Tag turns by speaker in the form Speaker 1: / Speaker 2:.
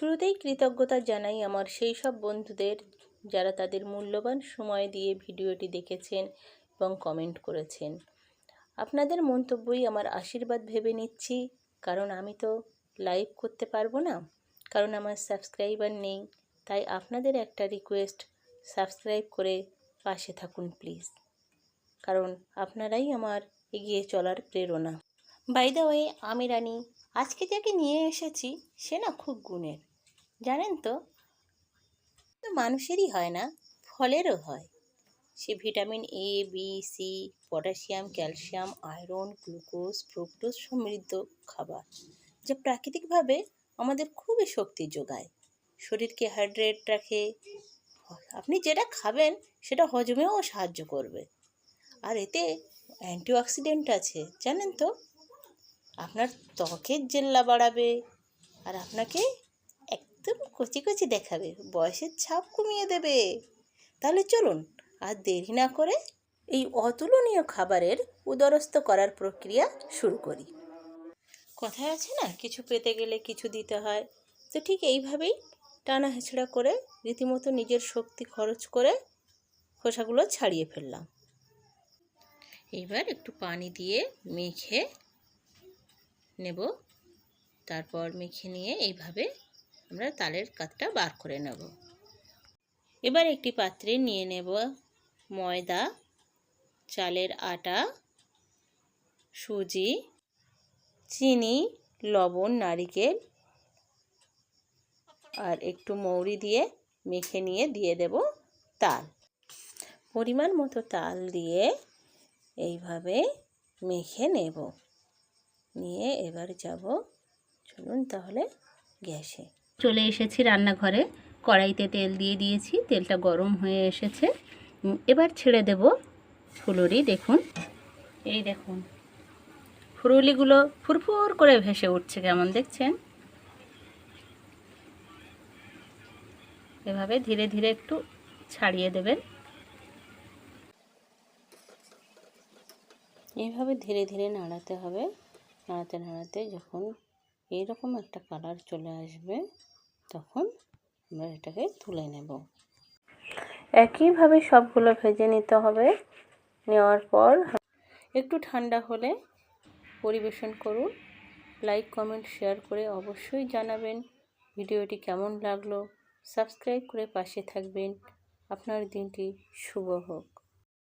Speaker 1: শুরুতেই কৃতজ্ঞতা জানাই আমার সেই সব বন্ধুদের যারা তাদের মূল্যবান সময় দিয়ে ভিডিওটি দেখেছেন এবং কমেন্ট করেছেন। আপনাদের মন্তব্যই আমার আশীর্বাদ ভেবে নিচ্ছি, কারণ আমি তো লাইভ করতে পারব না, কারণ আমার সাবস্ক্রাইবার নেই, তাই আপনাদের একটা রিকোয়েস্ট সাবস্ক্রাইব করে পাশে থাকুন প্লিজ কারণ আপনারাই আমার এগিয়ে চলার প্রেরণা। বাই ওয়ে আমি রানী, আজকে যাকে নিয়ে এসেছি, সে না খুব গুণের। জানেন তো? মানুষেরই হয় না, ফলেরও হয়। সে vitamin A B C potassium, calcium, iron, glucose, fructose সমৃদ্ধ খাবার, যা প্রাকৃতিকভাবে আমাদের খুবই শক্তি যোগায়। শরীরকে হাইড্রেট রাখে। আপনি যেটা খাবেন, সেটা হজমেও সাহায্য করবে। আর এতে অ্যান্টিঅক্সিডেন্ট আছে, জানেন তো? আপনার ত্বকের জেল্লা বাড়াবে, আর আপনাকে একদম কচি কচি দেখাবে। বয়সের ছাপ কমিয়ে দেবে। তাহলে চলুন, আর দেরি না করে এই অতুলনীয় খাবারের উদরস্থ করার প্রক্রিয়া শুরু করি। কথায় আছে না, কিছু পেতে গেলে কিছু দিতে হয়। তো ঠিক এইভাবেই টানা হেঁচড়া করে রীতিমতো নিজের শক্তি খরচ করে খোসাগুলো ছাড়িয়ে ফেললাম। এইবার একটু পানি দিয়ে মেখে নেব। তারপর মেখে নিয়ে এইভাবে আমরা তালের কাতটা বার করে নেব। এবার একটি পাত্রে নিয়ে নেব ময়দা, চালের আটা, সুজি, চিনি, লবণ, নারিকেল আর একটু মৌরি দিয়ে মেখে নিয়ে দিয়ে দেব তাল। পরিমাণ মতো তাল দিয়ে এইভাবে মেখে নেব। নিয়ে এবার যাব, চলুন তাহলে গ্যাসে। চলে এসেছি রান্নাঘরে। কড়াইতে তেল দিয়ে দিয়েছি, তেলটা গরম হয়ে এসেছে। এবার ছেড়ে দেব ফুলুরি, দেখুন। এই দেখুন ফুরুলিগুলো ফুরফুর করে ভেসে উঠছে কেমন, দেখছেন? এভাবে ধীরে ধীরে একটু ছাড়িয়ে দেবেন। এইভাবে ধীরে ধীরে নাড়াতে হবে। নাড়াতে নাড়াতে যখন এইরকম একটা কালার চলে আসবে তখন আমরা এটাকে তুলে নেব। একইভাবে সবগুলো ভেজে নিতে হবে। নেওয়ার পর একটু ঠান্ডা হলে পরিবেশন করুন। লাইক কমেন্ট শেয়ার করে অবশ্যই জানাবেন ভিডিওটি কেমন লাগল। সাবস্ক্রাইব করে পাশে থাকবেন। আপনার দিনটি শুভ হোক।